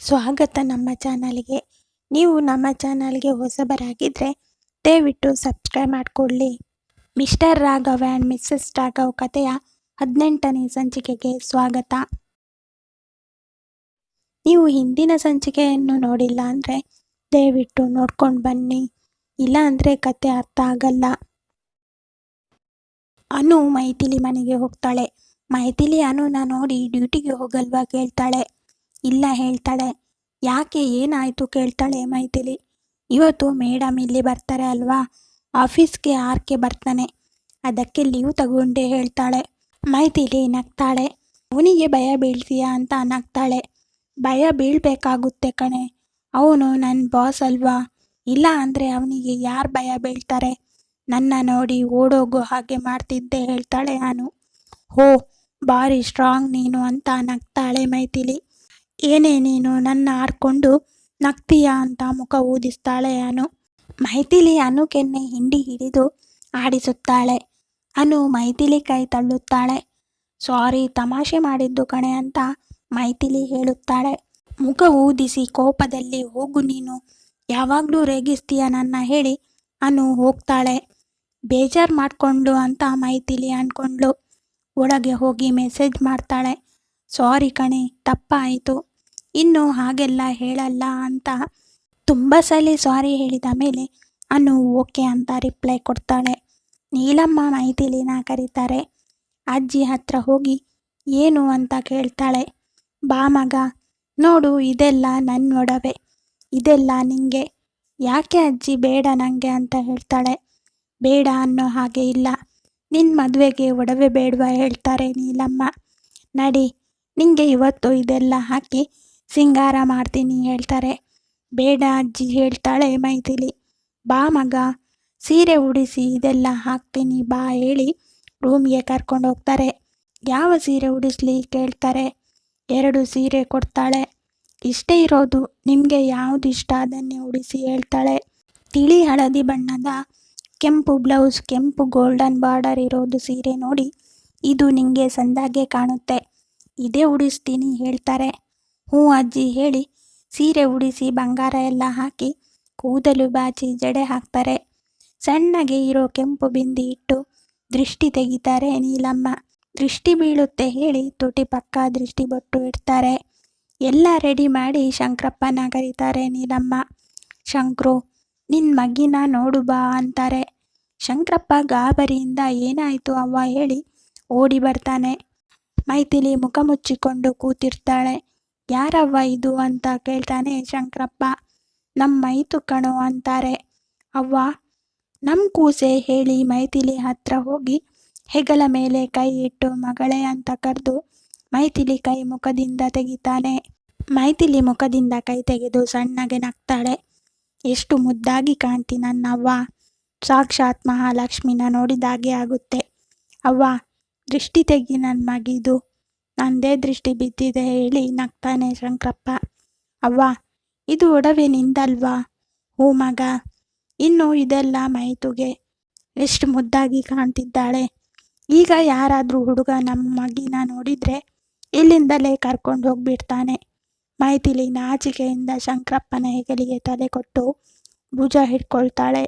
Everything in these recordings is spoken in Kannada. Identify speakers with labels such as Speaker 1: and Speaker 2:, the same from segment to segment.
Speaker 1: ಸ್ವಾಗತ ನಮ್ಮ ಚಾನಲ್ಗೆ. ನೀವು ನಮ್ಮ ಚಾನಲ್ಗೆ ಹೊಸಬರಾಗಿದ್ದರೆ ದಯವಿಟ್ಟು ಸಬ್ಸ್ಕ್ರೈಬ್ ಮಾಡಿಕೊಳ್ಳಿ. Mr Raghav and Mrs Raghav ಕಥೆಯ ಹದಿನೆಂಟನೇ ಸಂಚಿಕೆಗೆ ಸ್ವಾಗತ. ನೀವು ಹಿಂದಿನ ಸಂಚಿಕೆಯನ್ನು ನೋಡಿಲ್ಲ ಅಂದರೆ ದಯವಿಟ್ಟು ನೋಡ್ಕೊಂಡು ಬನ್ನಿ. ಇಲ್ಲ ಅಂದರೆ ಕತೆ ಅರ್ಥ ಆಗಲ್ಲ. ಅನು ಮೈಥಿಲಿ ಮನೆಗೆ ಹೋಗ್ತಾಳೆ. ಮೈಥಿಲಿ ಅನುನ ನೋಡಿ ಡ್ಯೂಟಿಗೆ ಹೋಗಲ್ವಾ ಕೇಳ್ತಾಳೆ. ಇಲ್ಲ ಹೇಳ್ತಾಳೆ. ಯಾಕೆ ಏನಾಯಿತು ಕೇಳ್ತಾಳೆ ಮೈಥಿಲಿ. ಇವತ್ತು ಮೇಡಮ್ ಇಲ್ಲಿ ಬರ್ತಾರೆ ಅಲ್ವಾ? ಆಫೀಸ್ಗೆ ಆರ್ಕೆ ಬರ್ತಾನೆ. ಅದಕ್ಕೆ ಲೀವ್ ತಗೊಂಡೆ ಹೇಳ್ತಾಳೆ. ಮೈಥಿಲಿ ನಗ್ತಾಳೆ. ಅವನಿಗೆ ಭಯ ಬೀಳ್ತೀಯಾ ಅಂತ ನಗ್ತಾಳೆ. ಭಯ ಬೀಳ್ಬೇಕಾಗುತ್ತೆ ಕಣೆ. ಅವನು ನನ್ನ ಬಾಸ್ ಅಲ್ವಾ? ಇಲ್ಲ ಅಂದರೆ ಅವನಿಗೆ ಯಾರು ಭಯ ಬೀಳ್ತಾರೆ? ನನ್ನ ನೋಡಿ ಓಡೋಗೋ ಹಾಗೆ ಮಾಡ್ತಿದ್ದೆ ಹೇಳ್ತಾಳೆ ನಾನು ಹೋ, ಭಾರಿ ಸ್ಟ್ರಾಂಗ್ ನೀನು ಅಂತ ನಗ್ತಾಳೆ ಮೈಥಿಲಿ. ಏನೇ ನೀನು ನನ್ನ ಆಡ್ಕೊಂಡು ನಗ್ತೀಯ ಅಂತ ಮುಖ ಊದಿಸ್ತಾಳೆ ಅನು. ಮೈಥಿಲಿ ಅನು ಕೆನ್ನೆ ಹಿಂಡಿ ಹಿಡಿದು ಆಡಿಸುತ್ತಾಳೆ. ಅನು ಮೈಥಿಲಿ ಕೈ ತಳ್ಳುತ್ತಾಳೆ. ಸಾರಿ, ತಮಾಷೆ ಮಾಡಿದ್ದು ಕಣೆ ಅಂತ ಮೈಥಿಲಿ ಹೇಳುತ್ತಾಳೆ. ಮುಖ ಊದಿಸಿ ಕೋಪದಲ್ಲಿ, ಹೋಗು ನೀನು, ಯಾವಾಗಲೂ ರೇಗಿಸ್ತೀಯ ನನ್ನ ಹೇಳಿ ಅನು ಹೋಗ್ತಾಳೆ. ಬೇಜಾರು ಮಾಡಿಕೊಂಡು ಅಂತ ಮೈಥಿಲಿ ಅಂದ್ಕೊಂಡ್ಳು ಒಳಗೆ ಹೋಗಿ ಮೆಸೇಜ್ ಮಾಡ್ತಾಳೆ. ಸಾರಿ ಕಣೆ, ತಪ್ಪಾಯಿತು. ಇನ್ನು ಹಾಗೆಲ್ಲ ಹೇಳಲ್ಲ ಅಂತ ತುಂಬ ಸಲ ಸಾರಿ ಹೇಳಿದ ಮೇಲೆ ಅನು ಓಕೆ ಅಂತ ರಿಪ್ಲೈ ಕೊಡ್ತಾಳೆ. ನೀಲಮ್ಮ ಮೈಥಿಲಿನ ಕರೀತಾರೆ. ಅಜ್ಜಿ ಹತ್ರ ಹೋಗಿ ಏನು ಅಂತ ಕೇಳ್ತಾಳೆ. ಬಾ ಮಗ, ನೋಡು ಇದೆಲ್ಲ ನನ್ನ ಒಡವೆ, ಇದೆಲ್ಲ ನಿಂಗೆ. ಯಾಕೆ ಅಜ್ಜಿ ಬೇಡ ನನಗೆ ಅಂತ ಹೇಳ್ತಾಳೆ. ಬೇಡ ಅನ್ನೋ ಹಾಗೆ ಇಲ್ಲ. ನಿನ್ನ ಮದುವೆಗೆ ಒಡವೆ ಬೇಡವಾ ಹೇಳ್ತಾರೆ ನೀಲಮ್ಮ. ನಡಿ, ನಿಂಗೆ ಇವತ್ತು ಇದೆಲ್ಲ ಹಾಕಿ ಸಿಂಗಾರ ಮಾಡ್ತೀನಿ ಹೇಳ್ತಾರೆ. ಬೇಡ ಅಜ್ಜಿ ಹೇಳ್ತಾಳೆ ಮೈಥಿಲಿ. ಬಾ ಮಗ, ಸೀರೆ ಉಡಿಸಿ ಇದೆಲ್ಲ ಹಾಕ್ತೀನಿ, ಬಾ ಹೇಳಿ ರೂಮ್ಗೆ ಕರ್ಕೊಂಡು ಹೋಗ್ತಾರೆ. ಯಾವ ಸೀರೆ ಉಡಿಸ್ಲಿ ಕೇಳ್ತಾರೆ. ಎರಡು ಸೀರೆ ಕೊಡ್ತಾಳೆ. ಇಷ್ಟೇ ಇರೋದು, ನಿಮಗೆ ಯಾವುದು ಇಷ್ಟ ಅದನ್ನೇ ಉಡಿಸಿ ಹೇಳ್ತಾಳೆ. ತಿಳಿ ಹಳದಿ ಬಣ್ಣದ ಕೆಂಪು ಬ್ಲೌಸ್, ಕೆಂಪು ಗೋಲ್ಡನ್ ಬಾರ್ಡರ್ ಇರೋದು ಸೀರೆ ನೋಡಿ, ಇದು ನಿಮಗೆ ಸಂದಾಗೆ ಕಾಣುತ್ತೆ. ಇದೇ ಉಡಿಸ್ತೀನಿ ಹೇಳ್ತಾರೆ. ಹ್ಞೂ ಅಜ್ಜಿ ಹೇಳಿ. ಸೀರೆ ಉಡಿಸಿ ಬಂಗಾರ ಎಲ್ಲ ಹಾಕಿ ಕೂದಲು ಬಾಚಿ ಜಡೆ ಹಾಕ್ತಾರೆ. ಸಣ್ಣಗೆ ಇರೋ ಕೆಂಪು ಬಿಂದಿ ಇಟ್ಟು ದೃಷ್ಟಿ ತೆಗಿತಾರೆ ನೀಲಮ್ಮ. ದೃಷ್ಟಿ ಬೀಳುತ್ತೆ ಹೇಳಿ ತುಟಿ ಪಕ್ಕ ದೃಷ್ಟಿ ಬೊಟ್ಟು ಇಡ್ತಾರೆ. ಎಲ್ಲ ರೆಡಿ ಮಾಡಿ ಶಂಕರಪ್ಪನ ಕರೀತಾರೆ ನೀಲಮ್ಮ. ಶಂಕ್ರು ನಿನ್ನ ಮಗಿನ ನೋಡು ಬಾ ಅಂತಾರೆ. ಶಂಕರಪ್ಪ ಗಾಬರಿಯಿಂದ ಏನಾಯಿತು ಅವ್ವ ಹೇಳಿ ಓಡಿ ಬರ್ತಾನೆ. ಮೈಥಿಲಿ ಮುಖ ಮುಚ್ಚಿಕೊಂಡು ಕೂತಿರ್ತಾಳೆ. ಯಾರವ್ವ ಇದು ಅಂತ ಕೇಳ್ತಾನೆ ಶಂಕರಪ್ಪ. ನಮ್ಮ ಮೈತು ಕಣೋ ಅಂತಾರೆ. ಅವ್ವ ನಮ್ಮ ಕೂಸೆ ಹೇಳಿ ಮೈಥಿಲಿ ಹತ್ರ ಹೋಗಿ ಹೆಗಲ ಮೇಲೆ ಕೈ ಇಟ್ಟು ಮಗಳೇ ಅಂತ ಕರೆದು ಮೈಥಿಲಿ ಕೈ ಮುಖದಿಂದ ತೆಗಿತಾನೆ. ಮೈಥಿಲಿ ಮುಖದಿಂದ ಕೈ ತೆಗೆದು ಸಣ್ಣಗೆ ನಗ್ತಾಳೆ. ಎಷ್ಟು ಮುದ್ದಾಗಿ ಕಾಣ್ತಿ ನನ್ನವ್ವ. ಸಾಕ್ಷಾತ್ ಮಹಾಲಕ್ಷ್ಮಿನ ನೋಡಿದಾಗೆ ಆಗುತ್ತೆ. ಅವ್ವ, ದೃಷ್ಟಿ ತೆಗಿ ನನ್ನ ಮಗಿದು. ನಂದೇ ದೃಷ್ಟಿ ಬಿದ್ದಿದೆ ಹೇಳಿ ನಗ್ತಾನೆ ಶಂಕರಪ್ಪ. ಅವ್ವ, ಇದು ಒಡವೆ ನಿಂದಲ್ವಾ? ಹೂ ಮಗ, ಇನ್ನು ಇದೆಲ್ಲ ಮೈತುಗೆ ಎಷ್ಟು ಮುದ್ದಾಗಿ ಕಾಣ್ತಿದ್ದಾಳೆ. ಈಗ ಯಾರಾದರೂ ಹುಡುಗ ನಮ್ಮ ಮಗಿನ ನೋಡಿದರೆ ಇಲ್ಲಿಂದಲೇ ಕರ್ಕೊಂಡು ಹೋಗ್ಬಿಡ್ತಾನೆ. ಮೈತಿಲಿ ನಾಚಿಕೆಯಿಂದ ಶಂಕರಪ್ಪನ ಹೆಗಲಿಗೆ ತಲೆ ಕೊಟ್ಟು ಭುಜ ಹಿಡ್ಕೊಳ್ತಾಳೆ.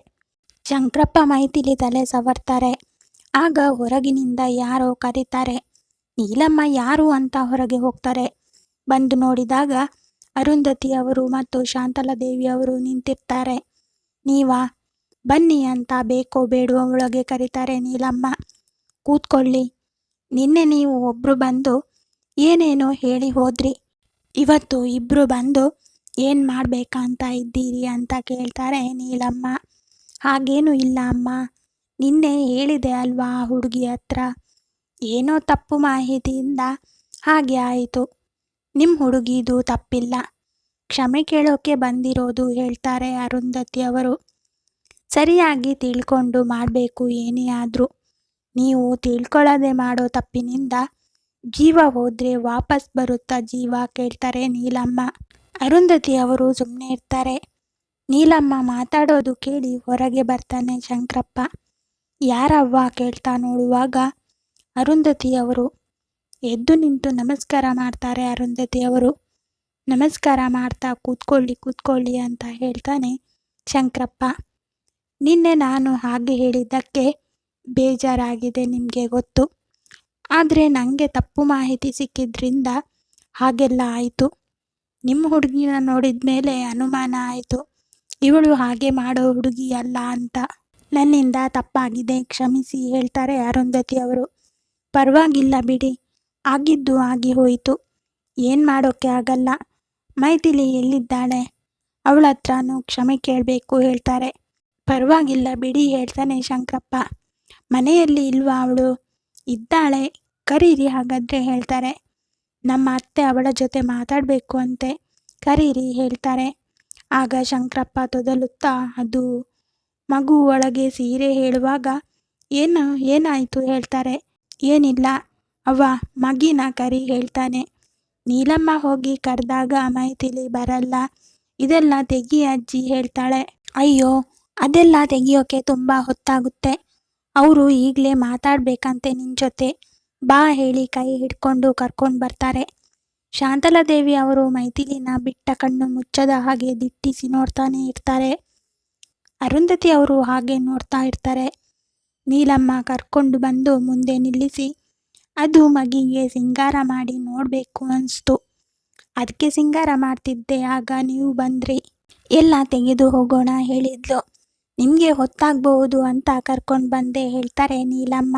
Speaker 1: ಶಂಕರಪ್ಪ ಮೈತಿಲಿ ತಲೆ ಸವರ್ತಾರೆ. ಆಗ ಹೊರಗಿನಿಂದ ಯಾರೋ ಕರೀತಾರೆ. ನೀಲಮ್ಮ ಯಾರು ಅಂತ ಹೊರಗೆ ಹೋಗ್ತಾರೆ. ಬಂದು ನೋಡಿದಾಗ ಅರುಂಧತಿ ಅವರು ಮತ್ತು ಶಾಂತಲಾದೇವಿ ಅವರು ನಿಂತಿರ್ತಾರೆ. ನೀವಾ? ಬನ್ನಿ ಅಂತ ಬೇಕೋ ಬೇಡುವ ಒಳಗೆ ಕರೀತಾರೆ ನೀಲಮ್ಮ. ಕೂತ್ಕೊಳ್ಳಿ. ನಿನ್ನೆ ನೀವು ಒಬ್ಬರು ಬಂದು ಏನೇನೋ ಹೇಳಿ ಹೋದ್ರಿ. ಇವತ್ತು ಇಬ್ಬರು ಬಂದು ಏನು ಮಾಡಬೇಕಂತ ಇದ್ದೀರಿ ಅಂತ ಕೇಳ್ತಾರೆ ನೀಲಮ್ಮ. ಹಾಗೇನೂ ಇಲ್ಲ ಅಮ್ಮ. ನಿನ್ನೆ ಹೇಳಿದೆ ಅಲ್ವಾ ಹುಡುಗಿ ಹತ್ರ? ಏನೋ ತಪ್ಪು ಮಾಹಿತಿಯಿಂದ ಹಾಗೆ ಆಯಿತು. ನಿಮ್ಮ ಹುಡುಗಿದು ತಪ್ಪಿಲ್ಲ. ಕ್ಷಮೆ ಕೇಳೋಕೆ ಬಂದಿರೋದು ಹೇಳ್ತಾರೆ ಅರುಂಧತಿ ಅವರು. ಸರಿಯಾಗಿ ತಿಳ್ಕೊಂಡು ಮಾಡಬೇಕು ಏನೇ ಆದರೂ. ನೀವು ತಿಳ್ಕೊಳ್ಳದೆ ಮಾಡೋ ತಪ್ಪಿನಿಂದ ಜೀವ ಹೋದರೆ ವಾಪಸ್ ಬರುತ್ತಾ ಜೀವ ಕೇಳ್ತಾರೆ ನೀಲಮ್ಮ. ಅರುಂಧತಿ ಅವರು ಸುಮ್ಮನೆ ಇರ್ತಾರೆ. ನೀಲಮ್ಮ ಮಾತಾಡೋದು ಕೇಳಿ ಹೊರಗೆ ಬರ್ತಾನೆ ಶಂಕರಪ್ಪ. ಯಾರವ್ವ ಕೇಳ್ತಾ ನೋಡುವಾಗ ಅರುಂಧತಿಯವರು ಎದ್ದು ನಿಂತು ನಮಸ್ಕಾರ ಮಾಡ್ತಾರೆ ಅರುಂಧತಿಯವರು ನಮಸ್ಕಾರ ಮಾಡ್ತಾ ಕೂತ್ಕೊಳ್ಳಿ ಕೂತ್ಕೊಳ್ಳಿ ಅಂತ ಹೇಳ್ತಾನೆ ಶಂಕರಪ್ಪ. ನಿನ್ನೆ ನಾನು ಹಾಗೆ ಹೇಳಿದ್ದಕ್ಕೆ ಬೇಜಾರಾಗಿದೆ ನಿಮಗೆ ಗೊತ್ತು. ಆದರೆ ನನಗೆ ತಪ್ಪು ಮಾಹಿತಿ ಸಿಕ್ಕಿದ್ರಿಂದ ಹಾಗೆಲ್ಲ ಆಯಿತು. ನಿಮ್ಮ ಹುಡುಗಿನ ನೋಡಿದ ಮೇಲೆ ಅನುಮಾನ ಆಯಿತು. ಇವಳು ಹಾಗೆ ಮಾಡೋ ಹುಡುಗಿ ಅಲ್ಲ ಅಂತ. ನನ್ನಿಂದ ತಪ್ಪಾಗಿದೆ, ಕ್ಷಮಿಸಿ ಹೇಳ್ತಾರೆ ಅರುಂಧತಿ ಅವರು. ಪರವಾಗಿಲ್ಲ ಬಿಡಿ. ಆಗಿದ್ದು ಆಗಿ ಹೋಯಿತು. ಏನು ಮಾಡೋಕ್ಕೆ ಆಗಲ್ಲ. ಮೈಥಿಲಿ ಎಲ್ಲಿದ್ದಾಳೆ? ಅವಳ ಹತ್ರನೂ ಕ್ಷಮೆ ಕೇಳಬೇಕು ಹೇಳ್ತಾರೆ. ಪರವಾಗಿಲ್ಲ ಬಿಡಿ ಹೇಳ್ತಾನೆ ಶಂಕರಪ್ಪ. ಮನೆಯಲ್ಲಿ ಇಲ್ವಾ ಅವಳು? ಇದ್ದಾಳೆ. ಕರೀರಿ ಹಾಗಾದರೆ ಹೇಳ್ತಾರೆ. ನಮ್ಮ ಅತ್ತೆ ಅವಳ ಜೊತೆ ಮಾತಾಡಬೇಕು ಅಂತೆ. ಕರೀರಿ ಹೇಳ್ತಾರೆ. ಆಗ ಶಂಕರಪ್ಪ ತೊದಲುತ್ತಾ, ಅದು ಮಗು ಒಳಗೆ ಸೀರೆ ಹೇಳುವಾಗ ಏನು, ಏನಾಯಿತು? ಹೇಳ್ತಾರೆ. ಏನಿಲ್ಲ. ಅವ್ವ ಮಗಿನ ಕರಿ ಹೇಳ್ತಾನೆ. ನೀಲಮ್ಮ ಹೋಗಿ ಕರೆದಾಗ ಮೈಥಿಲಿ ಬರಲ್ಲ. ಇದೆಲ್ಲ ತೆಗಿ ಅಜ್ಜಿ ಹೇಳ್ತಾಳೆ. ಅಯ್ಯೋ, ಅದೆಲ್ಲ ತೆಗಿಯೋಕೆ ತುಂಬ ಹೊತ್ತಾಗುತ್ತೆ. ಅವರು ಈಗಲೇ ಮಾತಾಡ್ಬೇಕಂತೆ ನಿನ್ನ ಜೊತೆ. ಬಾ ಹೇಳಿ ಕೈ ಹಿಡ್ಕೊಂಡು ಕರ್ಕೊಂಡು ಬರ್ತಾರೆ. ಶಾಂತಲಾದೇವಿ ಅವರು ಮೈಥಿಲಿನ ಬಿಟ್ಟ ಕಣ್ಣು ಮುಚ್ಚದ ಹಾಗೆ ದಿಟ್ಟಿಸಿ ನೋಡ್ತಾನೆ ಇರ್ತಾರೆ. ಅರುಂಧತಿ ಅವರು ಹಾಗೆ ನೋಡ್ತಾ ಇರ್ತಾರೆ. ನೀಲಮ್ಮ ಕರ್ಕೊಂಡು ಬಂದು ಮುಂದೆ ನಿಲ್ಲಿಸಿ, ಅದು ಮಗಿಗೆ ಸಿಂಗಾರ ಮಾಡಿ ನೋಡಬೇಕು ಅನಿಸ್ತು. ಅದಕ್ಕೆ ಸಿಂಗಾರ ಮಾಡ್ತಿದ್ದೆ, ಆಗ ನೀವು ಬಂದ್ರಿ. ಎಲ್ಲ ತೆಗೆದು ಹೋಗೋಣ, ಹೇಳಿದ್ಲು. ನಿಮಗೆ ಹೊತ್ತಾಗಬಹುದು ಅಂತ ಕರ್ಕೊಂಡು ಬಂದೆ, ಹೇಳ್ತಾರೆ ನೀಲಮ್ಮ.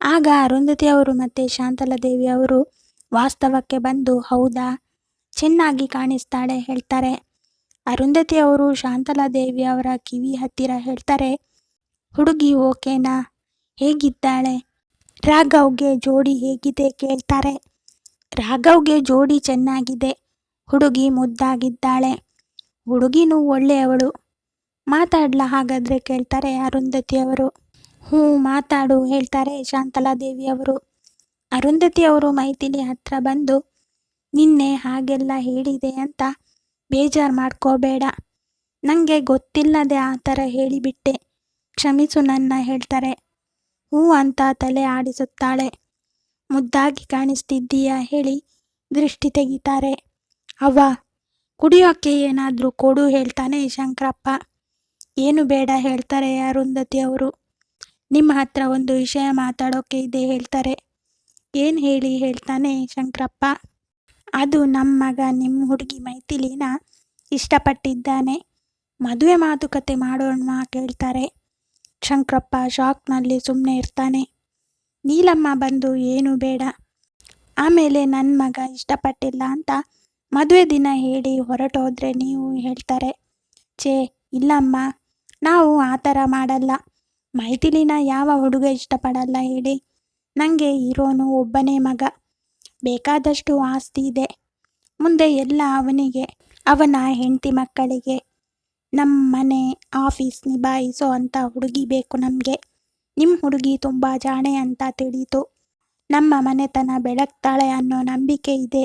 Speaker 1: ಆಗ ಅರುಂಧತಿ ಅವರು ಮತ್ತು ಶಾಂತಲಾದೇವಿ ಅವರು ವಾಸ್ತವಕ್ಕೆ ಬಂದು, ಹೌದಾ? ಚೆನ್ನಾಗಿ ಕಾಣಿಸ್ತಾಳೆ, ಹೇಳ್ತಾರೆ. ಅರುಂಧತಿ ಅವರು ಶಾಂತಲಾದೇವಿ ಅವರ ಕಿವಿ ಹತ್ತಿರ ಹೇಳ್ತಾರೆ ಹುಡುಗಿ, ಓಕೆನಾ? ಹೇಗಿದ್ದಾಳೆ? ರಾಘವ್ಗೆ ಜೋಡಿ ಹೇಗಿದೆ ಕೇಳ್ತಾರೆ. ರಾಘವ್ಗೆ ಜೋಡಿ ಚೆನ್ನಾಗಿದೆ. ಹುಡುಗಿ ಮುದ್ದಾಗಿದ್ದಾಳೆ. ಹುಡುಗಿನೂ ಒಳ್ಳೆಯವಳು. ಮಾತಾಡ್ಲ ಹಾಗಾದ್ರೆ ಕೇಳ್ತಾರೆ ಅರುಂಧತಿ ಅವರು. ಹ್ಞೂ, ಮಾತಾಡು ಹೇಳ್ತಾರೆ ಶಾಂತಲಾದೇವಿ ಅವರು. ಅರುಂಧತಿ ಅವರು ಮೈಥಿಲಿ ಹತ್ರ ಬಂದು, ನಿನ್ನೆ ಹಾಗೆಲ್ಲ ಹೇಳಿದೆ ಅಂತ ಬೇಜಾರು ಮಾಡ್ಕೋಬೇಡ. ನನಗೆ ಗೊತ್ತಿಲ್ಲದೆ ಆ ಥರ ಹೇಳಿಬಿಟ್ಟೆ. ಕ್ಷಮಿಸು ನನ್ನ ಹೇಳ್ತಾರೆ. ಹೂ ಅಂತ ತಲೆ ಆಡಿಸುತ್ತಾಳೆ. ಮುದ್ದಾಗಿ ಕಾಣಿಸ್ತಿದ್ದೀಯಾ ಹೇಳಿ ದೃಷ್ಟಿ ತೆಗಿತಾರೆ. ಅವ್ವ ಕುಡಿಯೋಕ್ಕೆ ಏನಾದರೂ ಕೊಡು ಹೇಳ್ತಾನೆ ಶಂಕರಪ್ಪ. ಏನು ಬೇಡ ಹೇಳ್ತಾರೆ ಅರುಂಧತಿ ಅವರು. ನಿಮ್ಮ ಹತ್ರ ಒಂದು ವಿಷಯ ಮಾತಾಡೋಕೆ ಇದೆ ಹೇಳ್ತಾರೆ. ಏನು ಹೇಳಿ ಹೇಳ್ತಾನೆ ಶಂಕರಪ್ಪ. ಅದು ನಮ್ಮ ಮಗ ನಿಮ್ಮ ಹುಡುಗಿ ಮೈಥಿಲಿನ ಇಷ್ಟಪಟ್ಟಿದ್ದಾನೆ. ಮದುವೆ ಮಾತುಕತೆ ಮಾಡೋಣ ಕೇಳ್ತಾರೆ. ಶಂಕರಪ್ಪ ಶಾಕ್ನಲ್ಲಿ ಸುಮ್ಮನೆ ಇರ್ತಾನೆ. ನೀಲಮ್ಮ ಬಂದು, ಏನು ಬೇಡ. ಆಮೇಲೆ ನನ್ನ ಮಗ ಇಷ್ಟಪಟ್ಟಿಲ್ಲ ಅಂತ ಮದುವೆ ದಿನ ಹೇಳಿ ಹೊರಟೋದ್ರೆ ನೀವು ಹೇಳ್ತಾರೆ. ಛೇ, ಇಲ್ಲಮ್ಮ, ನಾವು ಆ ಥರ ಮಾಡಲ್ಲ. ಮೈಥಿಲಿನ ಯಾವ ಹುಡುಗ ಇಷ್ಟಪಡಲ್ಲ ಹೇಳಿ. ನನಗೆ ಇರೋನು ಒಬ್ಬನೇ ಮಗ. ಬೇಕಾದಷ್ಟು ಆಸ್ತಿ ಇದೆ. ಮುಂದೆ ಎಲ್ಲ ಅವನಿಗೆ, ಅವನ ಹೆಂಡತಿ ಮಕ್ಕಳಿಗೆ. ನಮ್ಮ ಮನೆ ಆಫೀಸ್ ನಿಭಾಯಿಸೋ ಅಂತ ಹುಡುಗಿ ಬೇಕು ನಮಗೆ. ನಿಮ್ಮ ಹುಡುಗಿ ತುಂಬ ಜಾಣೆ ಅಂತ ತಿಳೀತು. ನಮ್ಮ ಮನೆತನ ಬೆಳಗ್ತಾಳೆ ಅನ್ನೋ ನಂಬಿಕೆ ಇದೆ.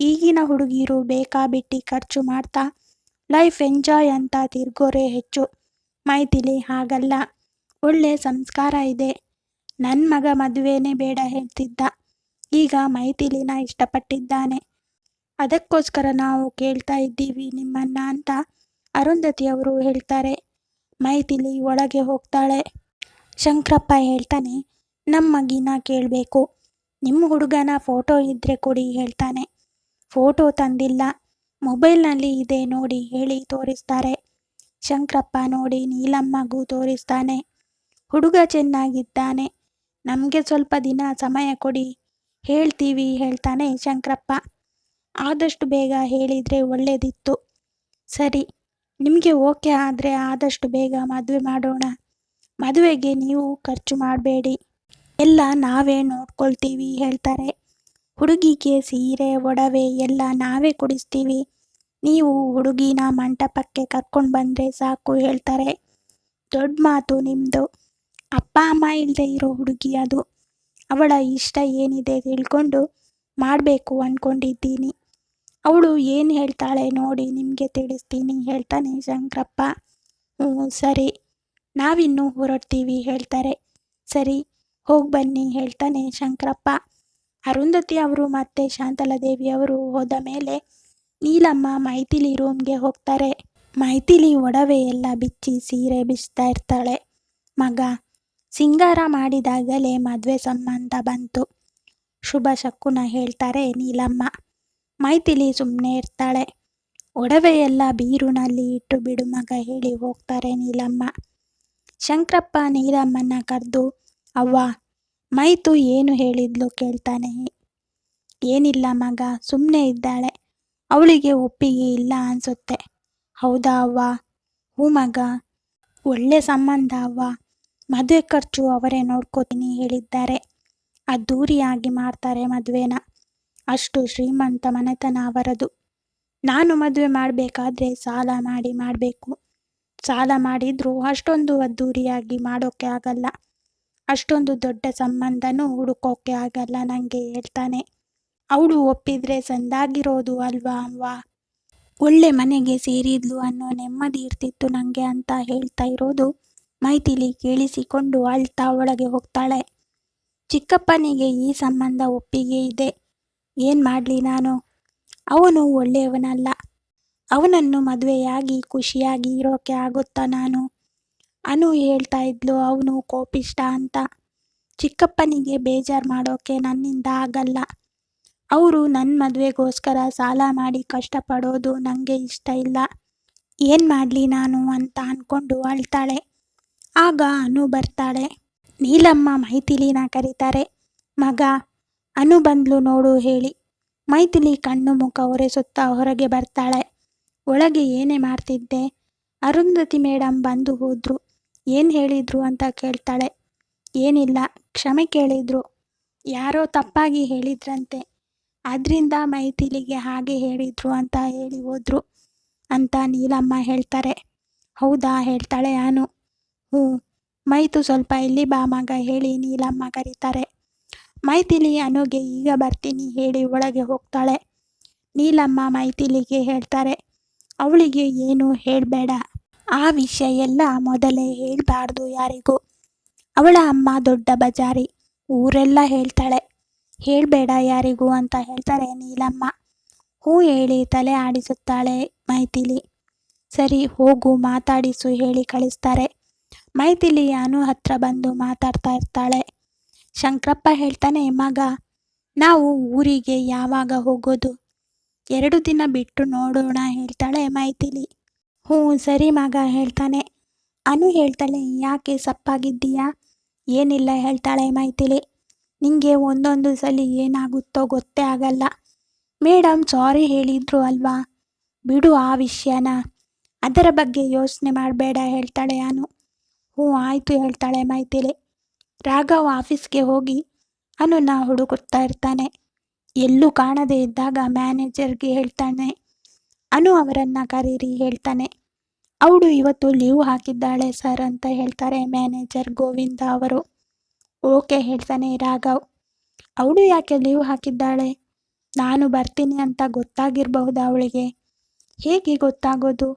Speaker 1: ಈಗಿನ ಹುಡುಗಿರು ಬೇಕಾಬಿಟ್ಟಿ ಖರ್ಚು ಮಾಡ್ತಾ? ಲೈಫ್ ಎಂಜಾಯ್ ಅಂತ ತಿರ್ಗೋರೆ ಹೆಚ್ಚು. ಮೈತಿಲಿ ಹಾಗಲ್ಲ. ಒಳ್ಳೆ ಸಂಸ್ಕಾರ ಇದೆ. ನನ್ನ ಮಗ ಮದುವೆನೇ ಬೇಡ ಹೇಳ್ತಿದ್ದ. ಈಗ ಮೈತಿಲಿನ ಇಷ್ಟಪಟ್ಟಿದ್ದಾನೆ. ಅದಕ್ಕೋಸ್ಕರ ನಾವು ಕೇಳ್ತಾ ಇದ್ದೀವಿ ನಿಮ್ಮನ್ನ ಅಂತ. ಅರುಂಧತಿ ಅವರು ಹೇಳ್ತಾರೆ ಮೈಥಿಲಿ ಒಳಗೆ ಹೋಗ್ತಾಳೆ. ಶಂಕರಪ್ಪ ಹೇಳ್ತಾನೆ, ನಮ್ಮ ಮಗಿನ ಕೇಳಬೇಕು. ನಿಮ್ಮ ಹುಡುಗನ ಫೋಟೋ ಇದ್ರೆ ಕೊಡಿ, ಹೇಳ್ತಾನೆ. ಫೋಟೋ ತಂದಿಲ್ಲ. ಮೊಬೈಲ್ನಲ್ಲಿ ಇದೆ ನೋಡಿ ಹೇಳಿ ತೋರಿಸ್ತಾರೆ. ಶಂಕರಪ್ಪ ನೋಡಿ ನೀಲಮ್ಮಗೂ ತೋರಿಸ್ತಾನೆ. ಹುಡುಗ ಚೆನ್ನಾಗಿದ್ದಾನೆ. ನಮಗೆ ಸ್ವಲ್ಪ ದಿನ ಸಮಯ ಕೊಡಿ, ಹೇಳ್ತೀವಿ ಹೇಳ್ತಾನೆ ಶಂಕರಪ್ಪ. ಆದಷ್ಟು ಬೇಗ ಹೇಳಿದರೆ ಒಳ್ಳೆಯದಿತ್ತು ಸರಿ ನಿಮಗೆ ಓಕೆ ಆದರೆ ಆದಷ್ಟು ಬೇಗ ಮದುವೆ ಮಾಡೋಣ. ಮದುವೆಗೆ ನೀವು ಖರ್ಚು ಮಾಡಬೇಡಿ. ಎಲ್ಲ ನಾವೇ ನೋಡ್ಕೊಳ್ತೀವಿ ಹೇಳ್ತಾರೆ. ಹುಡುಗಿಗೆ ಸೀರೆ, ಒಡವೆ ಎಲ್ಲ ನಾವೇ ಕೊಡಿಸ್ತೀವಿ. ನೀವು ಹುಡುಗಿನ ಮಂಟಪಕ್ಕೆ ಕರ್ಕೊಂಡು ಬಂದರೆ ಸಾಕು ಹೇಳ್ತಾರೆ. ದೊಡ್ಡ ಮಾತು ನಿಮ್ಮದು ಅಪ್ಪ, ಅಮ್ಮ ಇಲ್ಲದೆ ಇರೋ ಹುಡುಗಿ ಅದು. ಅವಳ ಇಷ್ಟ ಏನಿದೆ ತಿಳ್ಕೊಂಡು ಮಾಡಬೇಕು ಅಂದ್ಕೊಂಡಿದ್ದೀನಿ ಅವಳು ಏನು ಹೇಳ್ತಾಳೆ ನೋಡಿ ನಿಮಗೆ ತಿಳಿಸ್ತೀನಿ. ಹೇಳ್ತಾನೆ, ಶಂಕರಪ್ಪ, ಹ್ಞೂ, ಸರಿ. ನಾವಿನ್ನೂ ಹೊರಡ್ತೀವಿ, ಹೇಳ್ತಾರೆ. ಸರಿ, ಹೋಗಿ ಬನ್ನಿ, ಹೇಳ್ತಾನೆ ಶಂಕರಪ್ಪ. ಅರುಂಧತಿ ಅವರು ಮತ್ತೆ ಶಾಂತಲಾದೇವಿ ಅವರು ಹೋದ ಮೇಲೆ ನೀಲಮ್ಮ ಮೈಥಿಲಿ ರೂಮ್ಗೆ ಹೋಗ್ತಾರೆ. ಮೈಥಿಲಿ ಒಡವೆ ಎಲ್ಲ ಬಿಚ್ಚಿ ಸೀರೆ ಬಿಚ್ತಾ ಇರ್ತಾಳೆ. ಮಗ, ಸಿಂಗಾರ ಮಾಡಿದಾಗಲೇ ಮದುವೆ ಸಂಬಂಧ ಬಂತು. ಶುಭ ಶಕುನ ಹೇಳ್ತಾರೆ ನೀಲಮ್ಮ. ಮೈಥಿಲಿ ಸುಮ್ಮನೆ ಇರ್ತಾಳೆ. ಒಡವೆ ಎಲ್ಲ ಬೀರುನಲ್ಲಿ ಇಟ್ಟು ಬಿಡು ಮಗ ಹೇಳಿ ಹೋಗ್ತಾರೆ ನೀಲಮ್ಮ. ಶಂಕರಪ್ಪ ನೀಲಮ್ಮನ ಕರೆದು, ಅವ್ವ, ಮೈತು ಏನು ಹೇಳಿದ್ಲು ಕೇಳ್ತಾನೆ. ಏನಿಲ್ಲ ಮಗ ಸುಮ್ಮನೆ ಇದ್ದಾಳೆ. ಅವಳಿಗೆ ಒಪ್ಪಿಗೆ ಇಲ್ಲ ಅನ್ಸುತ್ತೆ. ಹೌದಾ ಅವ್ವ? ಹೂ ಮಗ. ಒಳ್ಳೆ ಸಂಬಂಧ ಅವ್ವ. ಮದುವೆ ಖರ್ಚು ಅವರೇ ನೋಡ್ಕೋತೀನಿ ಹೇಳಿದ್ದಾರೆ. ಅದ್ದೂರಿಯಾಗಿ ಮಾಡ್ತಾರೆ ಮದುವೆನ. ಅಷ್ಟು ಶ್ರೀಮಂತ ಮನೆತನ ಅವರದು. ನಾನು ಮದುವೆ ಮಾಡಬೇಕಾದ್ರೆ ಸಾಲ ಮಾಡಿ ಮಾಡಬೇಕು. ಸಾಲ ಮಾಡಿದರೂ ಅಷ್ಟೊಂದು ಅದ್ಧೂರಿಯಾಗಿ ಮಾಡೋಕ್ಕೆ ಆಗಲ್ಲ. ಅಷ್ಟೊಂದು ದೊಡ್ಡ ಸಂಬಂಧನೂ ಹುಡುಕೋಕೆ ಆಗಲ್ಲ ನನಗೆ ಹೇಳ್ತಾನೆ. ಅವಳು ಒಪ್ಪಿದ್ರೆ ಸಂದಾಗಿರೋದು ಅಲ್ವಾ ಅಂವಾ ಒಳ್ಳೆ ಮನೆಗೆ ಸೇರಿದ್ಲು ಅನ್ನೋ ನೆಮ್ಮದಿ ಇರ್ತಿತ್ತು ನನಗೆ ಅಂತ ಹೇಳ್ತಾ ಇರೋದು ಮೈತಿಲಿ ಕೇಳಿಸಿಕೊಂಡು ಅಳ್ತಾ ಒಳಗೆ ಹೋಗ್ತಾಳೆ. ಚಿಕ್ಕಪ್ಪನಿಗೆ ಈ ಸಂಬಂಧ ಒಪ್ಪಿಗೆ ಇದೆ. ಏನು ಮಾಡಲಿ ನಾನು? ಅವನು ಒಳ್ಳೆಯವನಲ್ಲ. ಅವನನ್ನು ಮದುವೆಯಾಗಿ, ಖುಷಿಯಾಗಿ ಇರೋಕೆ ಆಗುತ್ತಾ ನಾನು? ಅನು ಹೇಳ್ತಾ ಇದ್ಲು, ಅವನು ಕೋಪಿಷ್ಟ ಅಂತ. ಚಿಕ್ಕಪ್ಪನಿಗೆ ಬೇಜಾರು ಮಾಡೋಕೆ ನನ್ನಿಂದ ಆಗಲ್ಲ. ಅವರು ನನ್ನ ಮದುವೆಗೋಸ್ಕರ ಸಾಲ ಮಾಡಿ ಕಷ್ಟಪಡೋದು ನನಗೆ ಇಷ್ಟ ಇಲ್ಲ. ಏನು ಮಾಡಲಿ ನಾನು ಅಂತ ಅಂದ್ಕೊಂಡು ಅಳ್ತಾಳೆ. ಆಗ ಅನು ಬರ್ತಾಳೆ. ನೀಲಮ್ಮ ಮೈಥಿಲಿನ ಕರೀತಾರೆ, ಮಗ ಅನು ಬಂದ್ಲು ನೋಡು ಹೇಳಿ. ಮೈಥಿಲಿ ಕಣ್ಣು ಮುಖ ಒರೆಸುತ್ತಾ ಹೊರಗೆ ಬರ್ತಾಳೆ. ಒಳಗೆ ಏನೇ ಮಾಡ್ತಿದ್ದೆ? ಅರುಂಧತಿ ಮೇಡಮ್ ಬಂದು ಹೋದ್ರು. ಏನು ಹೇಳಿದ್ರು ಅಂತ ಕೇಳ್ತಾಳೆ. ಏನಿಲ್ಲ, ಕ್ಷಮೆ ಕೇಳಿದ್ರು. ಯಾರೋ ತಪ್ಪಾಗಿ ಹೇಳಿದ್ರಂತೆ. ಅದರಿಂದ ಮೈಥಿಲಿಗೆ ಹಾಗೆ ಹೇಳಿದ್ರು ಅಂತ ಹೇಳಿ ಹೋದ್ರು ಅಂತ ನೀಲಮ್ಮ ಹೇಳ್ತಾರೆ. ಹೌದಾ ಹೇಳ್ತಾಳೆ ಅನು. ಹ್ಞೂ ಮೈತು ಸ್ವಲ್ಪ ಇಲ್ಲಿ ಬಾ ಮಗ ಹೇಳಿ ನೀಲಮ್ಮ ಕರೀತಾರೆ. ಮೈಥಿಲಿ ಅನುಗೆ ಈಗ ಬರ್ತೀನಿ ಹೇಳಿ ಒಳಗೆ ಹೋಗ್ತಾಳೆ. ನೀಲಮ್ಮ ಮೈಥಿಲಿಗೆ ಹೇಳ್ತಾರೆ, ಅವಳಿಗೆ ಏನು ಹೇಳಬೇಡ. ಆ ವಿಷಯ ಎಲ್ಲ ಮೊದಲೇ ಹೇಳಬಾರ್ದು ಯಾರಿಗೂ. ಅವಳ ಅಮ್ಮ ದೊಡ್ಡ ಬಜಾರಿ, ಊರೆಲ್ಲ ಹೇಳ್ತಾಳೆ. ಹೇಳಬೇಡ ಯಾರಿಗೂ ಅಂತ ಹೇಳ್ತಾರೆ ನೀಲಮ್ಮ. ಹೂ ಹೇಳಿ ತಲೆ ಆಡಿಸುತ್ತಾಳೆ ಮೈಥಿಲಿ. ಸರಿ, ಹೋಗು, ಮಾತಾಡಿಸು ಹೇಳಿ ಕಳಿಸ್ತಾರೆ. ಮೈಥಿಲಿ ಅನು ಹತ್ರ ಬಂದು ಮಾತಾಡ್ತಾ ಇರ್ತಾಳೆ. ಶಂಕರಪ್ಪ ಹೇಳ್ತಾನೆ, ಮಗ, ನಾವು ಊರಿಗೆ ಯಾವಾಗ ಹೋಗೋದು? ಎರಡು ದಿನ ಬಿಟ್ಟು ನೋಡೋಣ, ಹೇಳ್ತಾಳೆ ಮೈಥಿಲಿ. ಹ್ಞೂ, ಸರಿ ಮಗ, ಹೇಳ್ತಾನೆ. ಅನು ಹೇಳ್ತಾಳೆ, ಯಾಕೆ ಸಪ್ಪಾಗಿದ್ದೀಯಾ? ಏನಿಲ್ಲ, ಹೇಳ್ತಾಳೆ ಮೈಥಿಲಿ. ನಿಂಗೆ ಒಂದೊಂದು ಸಲ ಏನಾಗುತ್ತೋ ಗೊತ್ತೇ ಆಗಲ್ಲ. ಮೇಡಮ್ ಸಾರಿ ಹೇಳಿದ್ರು ಅಲ್ವಾ? ಬಿಡು ಆ ವಿಷಯನ. ಅದರ ಬಗ್ಗೆ ಯೋಚನೆ ಮಾಡಬೇಡ, ಹೇಳ್ತಾಳೆ ಅನು. ಹ್ಞೂ, ಆಯಿತು, ಹೇಳ್ತಾಳೆ ಮೈಥಿಲಿ. ರಾಘವ್ ಆಫೀಸ್ಗೆ ಹೋಗಿ ಅನುನ ಹುಡುಕುತ್ತಾ ಇರ್ತಾನೆ. ಎಲ್ಲೂ ಕಾಣದೇ ಇದ್ದಾಗ ಮ್ಯಾನೇಜರ್ಗೆ ಹೇಳ್ತಾನೆ, ಅನು ಅವರನ್ನು ಕರೀರಿ, ಹೇಳ್ತಾನೆ. ಅವಳು ಇವತ್ತು ಲೀವ್ ಹಾಕಿದ್ದಾಳೆ ಸರ್ ಅಂತ ಹೇಳ್ತಾರೆ ಮ್ಯಾನೇಜರ್ ಗೋವಿಂದ ಅವರು. ಓಕೆ, ಹೇಳ್ತಾನೆ ರಾಘವ್. ಅವಳು ಯಾಕೆ ಲೀವ್ ಹಾಕಿದ್ದಾಳೆ? ನಾನು ಬರ್ತೀನಿ ಅಂತ ಗೊತ್ತಾಗಿರಬಹುದು ಅವಳಿಗೆ? ಹೇಗೆ ಗೊತ್ತಾಗೋದು?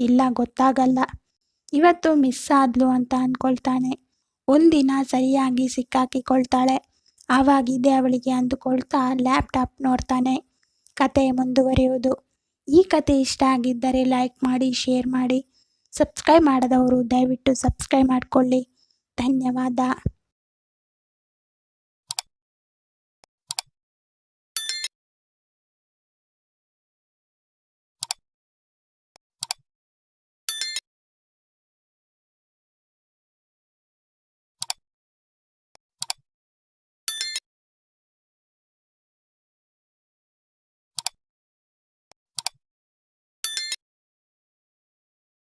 Speaker 1: ಇಲ್ಲ, ಗೊತ್ತಾಗಲ್ಲ. ಇವತ್ತು ಮಿಸ್ ಆದ್ಲು ಅಂತ ಅಂದ್ಕೊಳ್ತಾನೆ ಒಂದಿನ ಸರಿಯಾಗಿ ಸಿಕ್ಕಾಕಿಕೊಳ್ತಾಳೆ. ಆವಾಗಿದೆ ಅವಳಿಗೆ ಅಂದುಕೊಳ್ತಾ ಲ್ಯಾಪ್ಟಾಪ್ ನೋಡ್ತಾನೆ ಕತೆ ಮುಂದುವರಿಯುವುದು. ಈ ಕತೆ ಇಷ್ಟ ಆಗಿದ್ದರೆ ಲೈಕ್ ಮಾಡಿ, ಶೇರ್ ಮಾಡಿ, ಸಬ್ಸ್ಕ್ರೈಬ್ ಮಾಡದವರು ದಯವಿಟ್ಟು ಸಬ್ಸ್ಕ್ರೈಬ್ ಮಾಡಿಕೊಳ್ಳಿ. ಧನ್ಯವಾದ.